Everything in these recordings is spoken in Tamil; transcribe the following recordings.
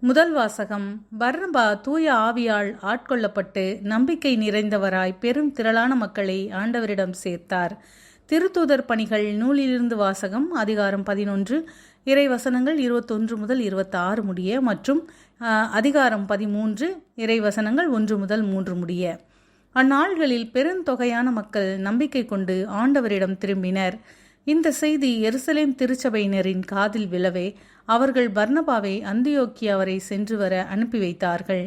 முதல் வாசகம் பர்னபா தூய ஆவியால் ஆட்கொள்ளப்பட்டு நம்பிக்கை நிறைந்தவராய் பெரும் திரளான மக்களை ஆண்டவரிடம் சேர்த்தார். திருத்தூதர் பணிகள் நூலிலிருந்து வாசகம் அதிகாரம் பதினொன்று இறைவசனங்கள் இருபத்தொன்று முதல் இருபத்தாறு முடிய மற்றும் அதிகாரம் பதிமூன்று இறை வசனங்கள் ஒன்று முதல் மூன்று முடிய. அந்நாள்களில் பெருந்தொகையான மக்கள் நம்பிக்கை கொண்டு ஆண்டவரிடம் திரும்பினர். இந்த செய்தி எருசலேம் திருச்சபையினரின் காதில் விழவே அவர்கள் பர்ணபாவை அந்தியோக்கியா வரை சென்று வர அனுப்பி வைத்தார்கள்.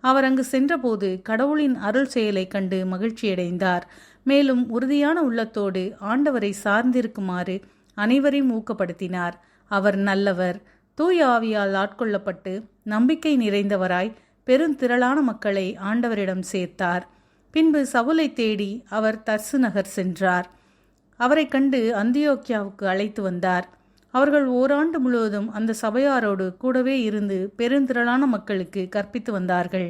அவர் அங்கு சென்றபோது கடவுளின் அருள் செயலை கண்டு மகிழ்ச்சியடைந்தார். மேலும் உறுதியான உள்ளத்தோடு ஆண்டவரை சார்ந்திருக்குமாறு அனைவரையும் ஊக்கப்படுத்தினார். அவர் நல்லவர் தூய ஆவியால் ஆட்கொள்ளப்பட்டு நம்பிக்கை நிறைந்தவராய் பெருந்திரளான மக்களை ஆண்டவரிடம் சேர்த்தார். பின்பு சவுலை தேடி அவர் தர்சு நகர் சென்றார். அவரைக் கண்டு அந்தியோக்கியாவுக்கு அழைத்து வந்தார். அவர்கள் ஓராண்டு முழுவதும் அந்த சபையாரோடு கூடவே இருந்து பெருந்திரளான மக்களுக்கு கற்பித்து வந்தார்கள்.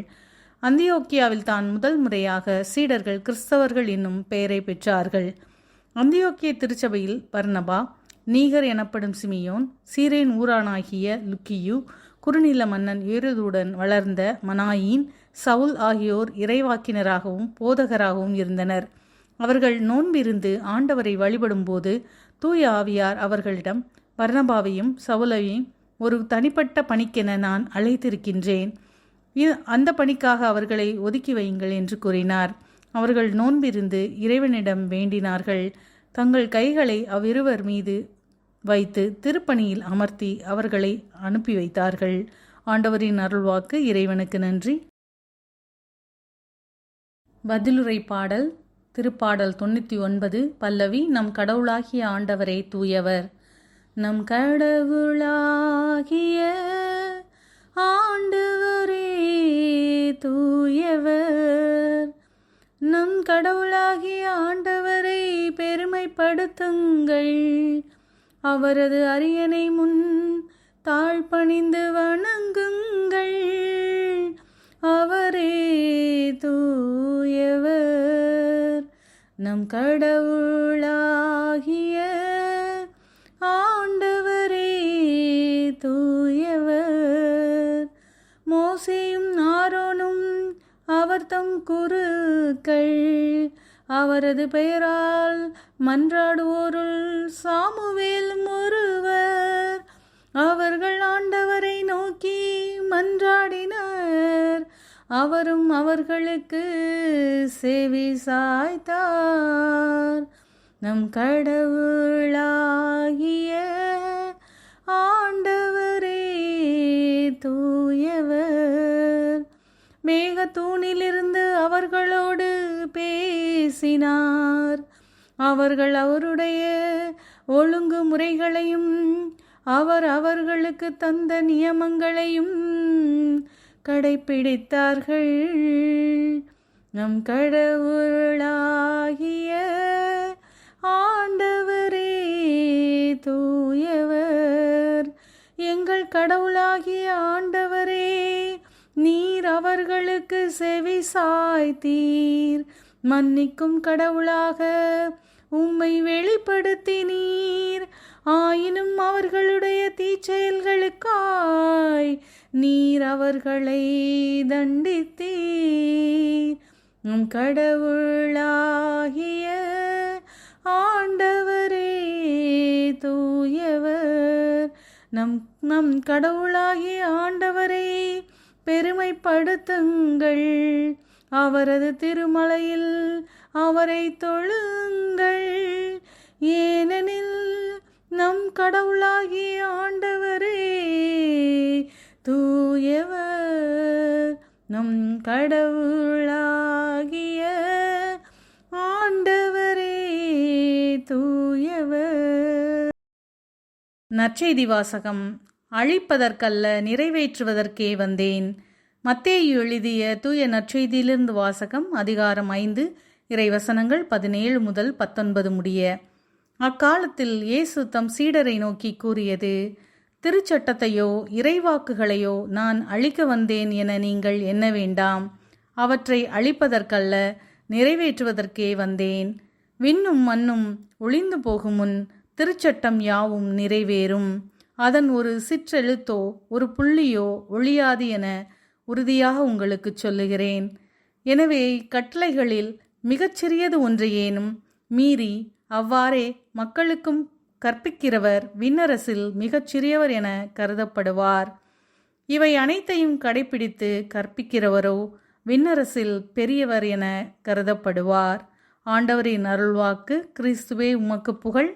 அந்தியோக்கியாவில் தான் முதல் முறையாக சீடர்கள் கிறிஸ்தவர்கள் என்னும் பெயரை பெற்றார்கள். அந்தியோக்கிய திருச்சபையில் பர்ணபா நீகர் எனப்படும் சிமியோன் சீரேன் ஊரானாகிய லுக்கியு குறுநில மன்னன் ஏறுதுடன் வளர்ந்த மனாயின் சவுல் ஆகியோர் இறைவாக்கினராகவும் போதகராகவும் இருந்தனர். அவர்கள் நோன்பிருந்து ஆண்டவரை வழிபடும்போது தூய ஆவியார் அவர்களிடம் வர்ணபாவையும் சவுலையும் ஒரு தனிப்பட்ட பணிக்கென நான் அழைத்திருக்கின்றேன். அந்த பணிக்காக அவர்களை ஒதுக்கி வையுங்கள் என்று கூறினார். அவர்கள் நோன்பிருந்து இறைவனிடம் வேண்டினார்கள். தங்கள் கைகளை அவ்விருவர் மீது வைத்து திருப்பணியில் அமர்த்தி அவர்களை அனுப்பி வைத்தார்கள். ஆண்டவரின் அருள்வாக்கு இறைவனுக்கு நன்றி. பதிலுரை பாடல் திருப்பாடல் தொண்ணூற்றி ஒன்பது பல்லவி நம் கடவுளாகிய ஆண்டவரே தூயவர். நம் கடவுளாகிய ஆண்டவரே தூயவர். நம் கடவுளாகிய ஆண்டவரை பெருமைப்படுத்துங்கள். அவரது அரியணை முன் தாழ்பணிந்து வணங்க நம் கடவுளாகிய ஆண்டவரே தூயவர். மோசையும் ஆரோனும் அவர் தம் குருக்கள். அவரது பெயரால் மன்றாடுவோருள் சாமுவேல் ஒருவர் அவர்கள் ஆண்டவரை நோக்கி மன்றாடினர். அவரும் அவர்களுக்கு செவி சாய்த்தார். நம் கடவுளாகிய ஆண்டவரே தூயவர். மேகத்தூணிலிருந்து அவர்களோடு பேசினார். அவர்கள் அவருடைய ஒழுங்குமுறைகளையும் அவர் அவர்களுக்கு தந்த நியமங்களையும் கடைப்பிடித்தார்கள் நம் கடவுளாகிய ஆண்டவரே தூயவர். எங்கள் கடவுளாகிய ஆண்டவரே நீர் அவர்களுக்கு செவி சாய்த்தீர். மன்னிக்கும் கடவுளாக உம்மை வெளிப்படுத்தினீர். ஆயினும் அவர்களுடைய தீச்செயல்களுக்காய் நீர் அவர்களை தண்டித்தீர். உம் கடவுளாகிய ஆண்டவரே தூயவர். நம் நம் கடவுளாகிய ஆண்டவரை பெருமைப்படுத்துங்கள். அவரது திருமலையில் அவரை தொழுங்கள். ஏனெனில் நம் கடவுளாகிய ஆண்டவரே தூயவர் நம் கடவுளாகிய ஆண்டவரே தூயவர். நற்செய்தி வாசகம் அழிப்பதற்கல்ல நிறைவேற்றுவதற்கே வந்தேன். மத்தேயு எழுதிய தூய நற்செய்தியிலிருந்து வாசகம் அதிகாரம் ஐந்து இறைவசனங்கள் பதினேழு முதல் பத்தொன்பது முடிய. அக்காலத்தில் இயேசு தம் சீடரை நோக்கி கூறியது திருச்சட்டத்தையோ இறைவாக்குகளையோ நான் அழிக்க வந்தேன் என நீங்கள் எண்ண வேண்டாம். அவற்றை அழிப்பதற்கல்ல நிறைவேற்றுவதற்கே வந்தேன். விண்ணும் மண்ணும் ஒளிந்து போகும் முன் திருச்சட்டம் யாவும் நிறைவேறும். அதன் ஒரு சிற்றெழுத்தோ ஒரு புள்ளியோ ஒழியாது என உறுதியாக உங்களுக்கு சொல்லுகிறேன். எனவே கட்டளைகளில் மிகச்சிறியது ஒன்றையேனும் மீறி அவ்வாறே மக்களுக்கும் கற்பிக்கிறவர் விண்ணரசில் மிகச்சிறியவர் என கருதப்படுவார். இவை அனைத்தையும் கடைபிடித்து கற்பிக்கிறவரோ விண்ணரசில் பெரியவர் என கருதப்படுவார். ஆண்டவரின் அருள்வாக்கு கிறிஸ்துவே உமக்கு புகழ்.